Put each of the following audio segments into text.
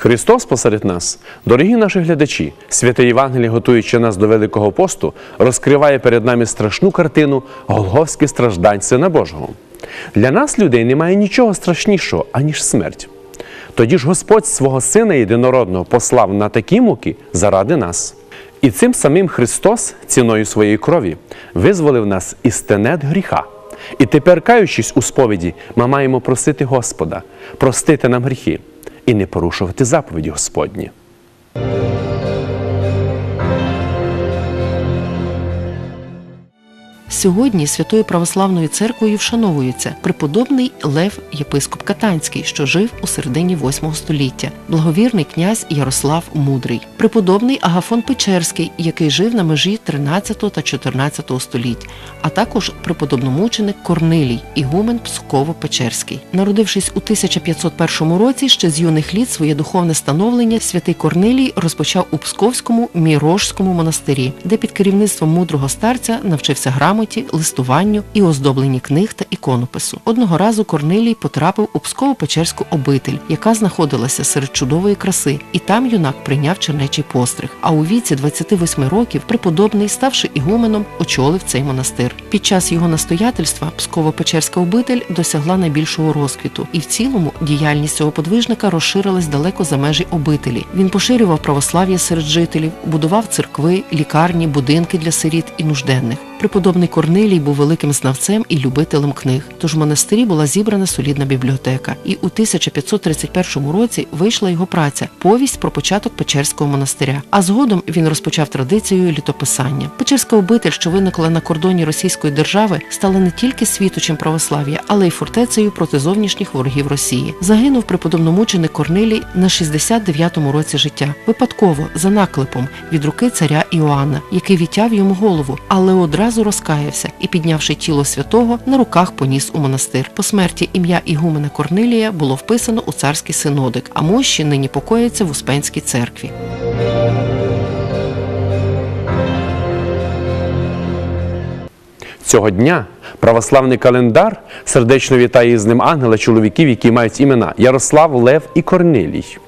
Христос посеред нас, дорогі наші глядачі, святе Євангеліє, готуючи нас до Великого посту, розкриває перед нами страшну картину голговських страждань Сина Божого. Для нас, людей, немає нічого страшнішого, аніж смерть. Тоді ж Господь свого Сина єдинородного послав на такі муки заради нас. І цим самим Христос, ціною своєї крові, визволив нас із тенет гріха. І тепер, каючись у сповіді, ми маємо просити Господа, простити нам гріхи і не порушувати заповіді Господні. Сьогодні Святою Православною церквою вшановується преподобний Лев Єпископ Катанський, що жив у середині VIII століття, благовірний князь Ярослав Мудрий, преподобний Агафон Печерський, який жив на межі 13 та 14 століть, а також преподобномученик Корнилій, ігумен Псково-Печерський. Народившись у 1501 році, ще з юних літ своє духовне становлення святий Корнилій розпочав у Псковському Мірожському монастирі, де під керівництвом мудрого старця навчився грамоті, листуванню і оздобленні книг та іконопису. Одного разу Корнилій потрапив у Псково-Печерську обитель, яка знаходилася серед чудової краси, і там юнак прийняв чернечий постриг. А у віці 28 років преподобний, ставши ігуменом, очолив цей монастир. Під час його настоятельства Псково-Печерська обитель досягла найбільшого розквіту, і в цілому діяльність цього подвижника розширилась далеко за межі обителі. Він поширював православ'я серед жителів, будував церкви, лікарні, будинки для сиріт і нужденних. Преподобний Корнилій був великим знавцем і любителем книг. Тож в монастирі була зібрана солідна бібліотека. І у 1531 році вийшла його праця Повість про початок Печерського монастиря. А згодом він розпочав традицію літописання. Печерська обитель, що виникла на кордоні Російської держави, стала не тільки світочем православ'я, але й фортецею проти зовнішніх ворогів Росії. Загинув преподобномученик Корнилій на 69-му році життя. Випадково за наклепом від руки царя Іоанна, який відтяв йому голову, але одразу розкаявся і, піднявши тіло святого, на руках поніс у монастир. По смерті ім'я Ігумена Корнилія було вписано у царський синодик, а мощі нині покояться в Успенській церкві. Цього дня православний календар сердечно вітає з ним ангела чоловіків, які мають імена Ярослав, Лев і Корнилій.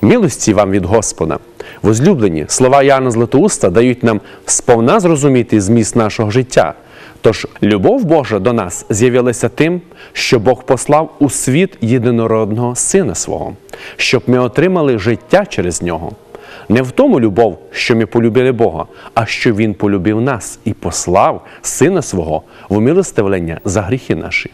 Милості вам від Господа. Возлюблені слова Яна Златоуста дають нам сповна зрозуміти зміст нашого життя. Тож любов Божа до нас з'явилася тим, що Бог послав у світ єдинородного Сина свого, щоб ми отримали життя через нього. Не в тому любов, що ми полюбили Бога, а що Він полюбив нас і послав Сина свого в умилостивлення за гріхи наші.